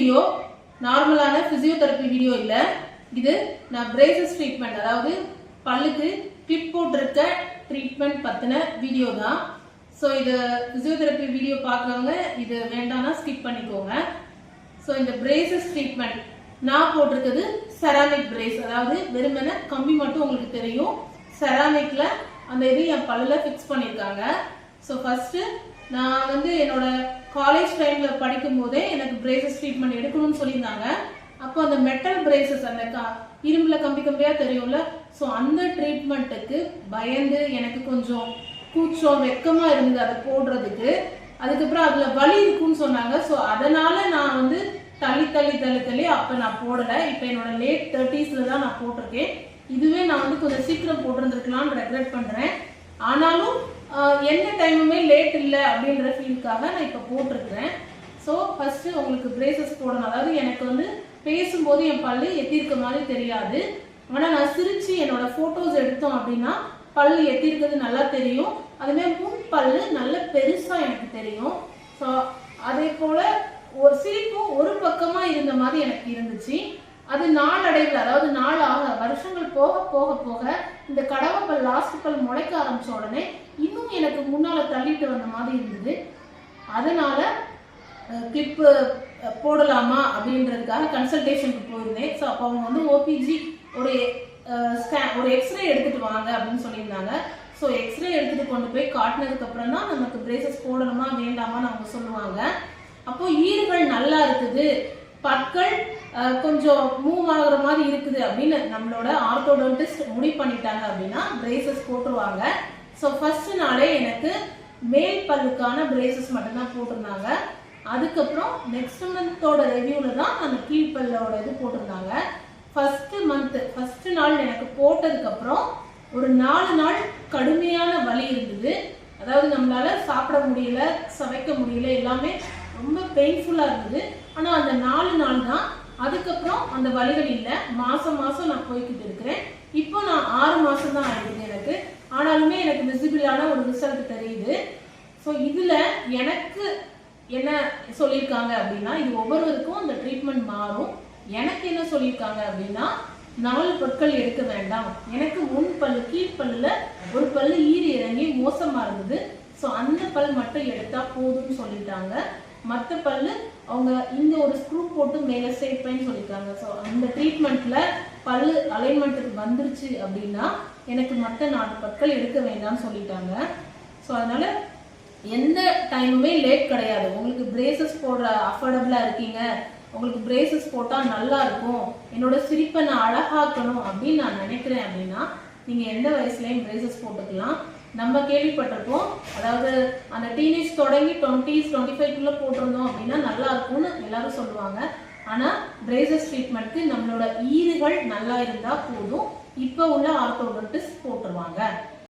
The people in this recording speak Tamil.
வீடியோ நார்மலான பிசியோதெரப்பி வீடியோ இல்லை. இது நான் பிரேசஸ் ட்ரீட்மெண்ட் அதாவது பல்லுக்கு கிளிப் போட்டிருக்க ட்ரீட்மெண்ட் பற்றின வீடியோ தான். ஸோ இது பிசியோதெரப்பி வீடியோ பார்க்குறவங்க இது வேண்டாம்னா ஸ்கிப் பண்ணிக்கோங்க. ஸோ இந்த பிரேசஸ் ட்ரீட்மெண்ட் நான் போட்டிருக்கிறது செராமிக் பிரேஸ் அதாவது வெறுமனே கம்பி மட்டும் உங்களுக்கு தெரியும். செராமிக்கில் அந்த இது என் பல்லில் ஃபிக்ஸ் பண்ணியிருக்காங்க ஸோ ஃபஸ்ட்டு நான் வந்து என்னோட காலேஜ் டைம்ல படிக்கும் போதே எனக்கு பிரேசஸ் ட்ரீட்மெண்ட் எடுக்கணும்னு சொல்லியிருந்தாங்க. அப்போ அந்த மெட்டல் பிரேசஸ் அந்த க- இரும்புல கம்பி கம்பியா தெரியும்ல? ஸோ அந்த ட்ரீட்மெண்ட்டுக்கு பயந்து எனக்கு கொஞ்சம் கூச்சம் வெக்கமா இருந்தது அதை போடுறதுக்கு. அதுக்கப்புறம் அதுல வலி இருக்குன்னு சொன்னாங்க. ஸோ அதனால நான் வந்து தள்ளி தள்ளி தள்ளி தள்ளி அப்ப நான் போடல. இப்போ என்னோட லேட் தேர்ட்டிஸ்ல தான் நான் போட்டிருக்கேன். இதுவே நான் வந்து கொஞ்சம் சீக்கிரம் போட்டிருந்துருக்கலாம்னு ரெக்ரெட் பண்றேன். ஆனாலும் எந்த டைமுமே லேட் இல்லை அப்படின்ற ஃபீலுக்காக நான் இப்போ போட்டிருக்கிறேன். ஸோ ஃபஸ்ட்டு உங்களுக்கு பிரேசஸ் போடணும். அதாவது எனக்கு வந்து பேசும்போது என் பல் எத்திருக்க மாதிரி தெரியாது. ஆனால் நான் சிரித்து என்னோடய ஃபோட்டோஸ் எடுத்தோம் அப்படின்னா பல் எத்திருக்கிறது நல்லா தெரியும். அதுமாதிரி முன் பல் நல்ல பெருசாக எனக்கு தெரியும். ஸோ அதே போல் ஒரு சிரிப்பும் ஒரு பக்கமாக இருந்த மாதிரி எனக்கு இருந்துச்சு. அது நாளடைவில் அதாவது நாள் ஆக வருஷங்கள் போக போக போக இந்த கடவை பல் லாஸ்ட் பல் முளைக்க ஆரம்பிச்ச உடனே இன்னும் எனக்கு முன்னால் தள்ளிட்டு வந்த மாதிரி இருந்தது. அதனால் கிளிப்பு போடலாமா அப்படின்றதுக்காக கன்சல்டேஷனுக்கு போயிருந்தேன். ஸோ அப்போ அவங்க வந்து ஓபிஜி ஒரு ஸ்கேன் ஒரு எக்ஸ்ரே எடுத்துகிட்டு வாங்க அப்படின்னு சொல்லியிருந்தாங்க. ஸோ எக்ஸ்ரே எடுத்துகிட்டு கொண்டு போய் காட்டினதுக்கப்புறம் தான் நமக்கு பிரேசஸ் போடணுமா வேண்டாமான்னு அவங்க சொல்லுவாங்க. அப்போது ஈறுகள் நல்லா இருக்குது. பற்கள் கொஞ்சம் மூவ் ஆகுற மாதிரி இருக்குது அப்படின்னு நம்மளோட ஆர்த்தோடோன்டிஸ்ட் முடிவு பண்ணிட்டாங்க அப்படின்னா பிரேசஸ் போட்டுருவாங்க. ஸோ ஃபர்ஸ்ட் நாளே எனக்கு மேல் பல்லுக்கான பிரேசஸ் மட்டும்தான் போட்டிருந்தாங்க. அதுக்கப்புறம் நெக்ஸ்ட் மந்தோட ரிவ்யூவில் தான் அந்த கீழ்பல்லோட இது போட்டிருந்தாங்க. ஃபர்ஸ்ட் மந்த் ஃபர்ஸ்ட் நாள் எனக்கு போட்டதுக்கப்புறம் ஒரு நாலு நாள் கடுமையான வலி இருந்தது. அதாவது நம்மளால சாப்பிட முடியல சமைக்க முடியல எல்லாமே ரொம்ப பெயின்ஃபுல்லாக இருந்தது. ஆனால் அந்த நாலு நாள் தான். அதுக்கப்புறம் அந்த வலிகள் இல்லை. மாதம் மாதம் நான் போய்கிட்டு இருக்கிறேன். இப்போ நான் ஆறு மாதம் தான் ஆயிடுது எனக்கு. ஆனாலுமே எனக்கு விசிபிளான ஒரு ரிசல்ட் தெரியுது. ஸோ இதில் எனக்கு என்ன சொல்லியிருக்காங்க அப்படின்னா இது ஒவ்வொருவருக்கும் அந்த ட்ரீட்மெண்ட் மாறும். எனக்கு என்ன சொல்லியிருக்காங்க அப்படின்னா நாலு பொருட்கள் எடுக்க வேண்டாம். எனக்கு முன் பல்லு கீழ்ப்பல்லில் ஒரு பல்லு ஈறு இறங்கி மோசமாக இருந்தது. ஸோ அந்த பல் மட்டும் எடுத்தால் போதும்னு சொல்லிட்டாங்க. மற்ற பல்லு அவங்க இந்த ஒரு ஸ்க்ரூ போட்டு மேலே சேர்ப்பேன்னு சொல்லியிருக்காங்க. ஸோ அந்த ட்ரீட்மெண்ட்டில் பல்லு அலைன்மெண்ட்டுக்கு வந்துருச்சு அப்படின்னா எனக்கு மற்ற நாலு பற்கள் எடுக்க வேண்டாம்னு சொல்லிட்டாங்க. ஸோ அதனால் எந்த டைமுமே லேட் கிடையாது. உங்களுக்கு பிரேசஸ் போடுற அஃபோர்டபுளாக இருக்கீங்க. உங்களுக்கு பிரேசஸ் போட்டால் நல்லா இருக்கும். என்னோட சிரிப்பை நான் அழகாக்கணும் அப்படின்னு நான் நினைக்கிறேன் அப்படின்னா நீங்கள் எந்த வயசுலேயும் பிரேசஸ் போட்டுக்கலாம். நம்ம கேள்விப்பட்டிருப்போம். அதாவது அந்த டீனேஜ் தொடங்கி டுவெண்ட்டிஸ் டுவெண்ட்டி ஃபைவ்க்குள்ளே போட்டிருந்தோம் அப்படின்னா நல்லா இருக்கும்னு எல்லாரும் சொல்லுவாங்க. ஆனால் பிரேசஸ் ட்ரீட்மெண்ட்க்கு நம்மளோட ஈறுகள் நல்லா இருந்தால் போதும். இப்போ உள்ள ஆர்த்தோடன்டிஸ்ட் போட்டுருவாங்க.